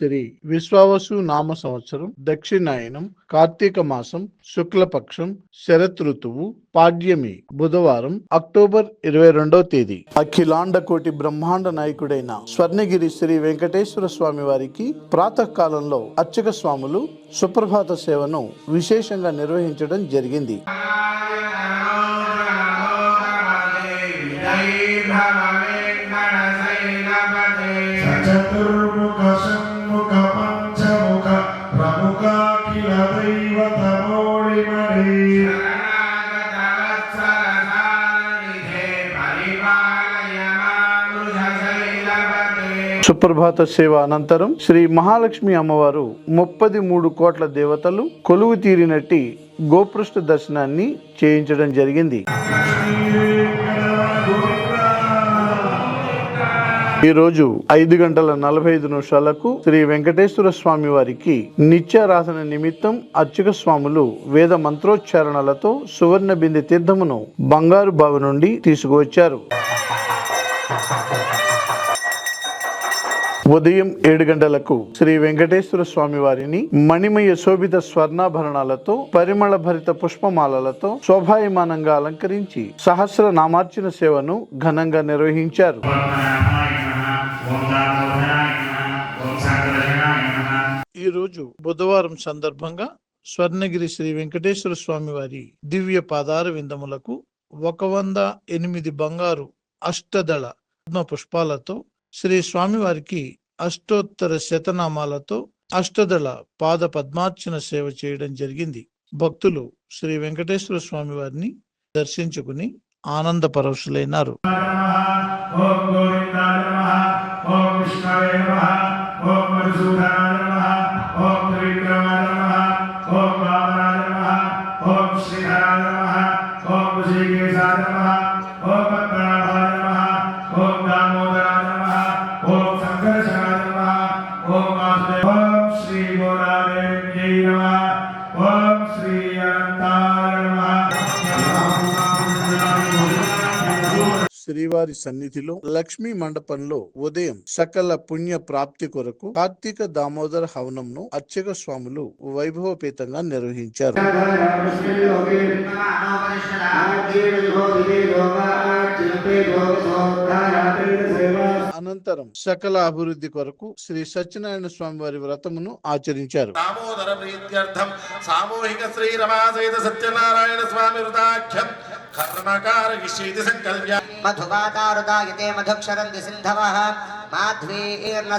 శ్రీ విశ్వావసు నామ సంవత్సరం దక్షిణాయనం కార్తీక మాసం శుక్లపక్షం శరత్ ఋతువు పాడ్యమి బుధవారం అక్టోబర్ ఇరవై రెండవ తేదీ. అఖిలాండ కోటి బ్రహ్మాండ నాయకుడైన స్వర్ణగిరి శ్రీ వెంకటేశ్వర స్వామి వారికి ప్రాతకాలంలో అర్చక స్వాములు సుప్రభాత సేవను విశేషంగా నిర్వహించడం జరిగింది. చతుర్ముఖ సుప్రభాత సేవ అనంతరం శ్రీ మహాలక్ష్మి అమ్మవారు ముప్పది మూడు కోట్ల దేవతలు కొలువు తీరినట్టి గోపృష్ఠ దర్శనాన్ని చేయించడం జరిగింది. ఈరోజు ఐదు గంటల నలభై ఐదు నిమిషాలకు శ్రీ వెంకటేశ్వర స్వామి వారికి నిత్యారాధన నిమిత్తం అర్చక స్వాములు వేద మంత్రోచ్చారణలతో సువర్ణ బిందె తీర్థమును బంగారు బావి నుండి తీసుకువచ్చారు. ఉదయం ఏడు గంటలకు శ్రీ వెంకటేశ్వర స్వామి వారిని మణిమయ శోభిత స్వర్ణాభరణాలతో పరిమళ భరిత పుష్పమాలలతో శోభాయమానంగా అలంకరించి సహస్ర నామార్చన సేవను ఘనంగా నిర్వహించారు. ఈరోజు బుధవారం సందర్భంగా స్వర్ణగిరి శ్రీ వెంకటేశ్వర స్వామి వారి దివ్య పాదార విందములకు ఒక వంద ఎనిమిది బంగారు అష్టదళ పద్మ పుష్పాలతో శ్రీ స్వామివారికి అష్టోత్తర శతనామాలతో అష్టదళ పాద పద్మార్చన సేవ చేయడం జరిగింది. భక్తులు శ్రీ వెంకటేశ్వర స్వామి వారిని దర్శించుకుని ఆనంద పరవశులైనారు. ఓం గోవిందాయ శ్రీవారి సన్నిధిలో లక్ష్మీ మండపంలో ఉదయం సకల పుణ్య ప్రాప్తి కొరకు కార్తీక దామోదర హవనంను అర్చక స్వాములు వైభవపేతంగా నిర్వహించారు. అనంతరం సకల అభివృద్ధి కొరకు శ్రీ సత్యనారాయణ స్వామి వారి వ్రతమును ఆచరించారు. దామోదర ప్రీత్యర్థం సామూహిక శ్రీరమాసైత సత్యనారాయణ స్వామి వృతాఖ్యం. कर्मकार विषेति संकल्प्य। मधुवाकारुदायते मधुक्षरन्ति सिन्धवः। माध्वीर्न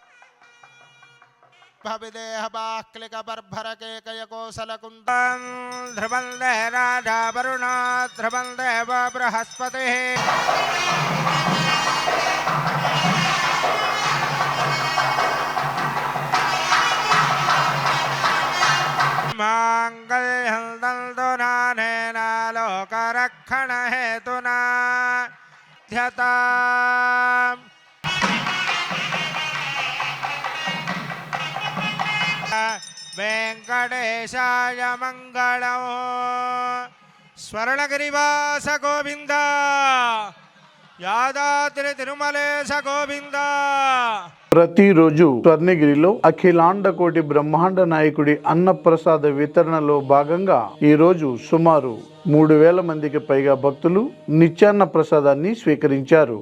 भविदेह बाक्लिक बर्भर के कुंद ध्रुवंद राधा वरुणा ध्रुवंद बृहस्पति। मंगल हल दुना लोक रक्षण हेतुना ध्यता। వెంకటేశాయ మంగళం స్వర్ణగిరివాస గోవింద. యాదాద్రి తిరుమలేశ గోవింద. ప్రతిరోజు స్వర్ణగిరిలో అఖిలాండ కోటి బ్రహ్మాండ నాయకుడి అన్నప్రసాద వితరణలో భాగంగా ఈ రోజు సుమారు మూడు వేల మందికి పైగా భక్తులు నిత్యాన్న ప్రసాదాన్ని స్వీకరించారు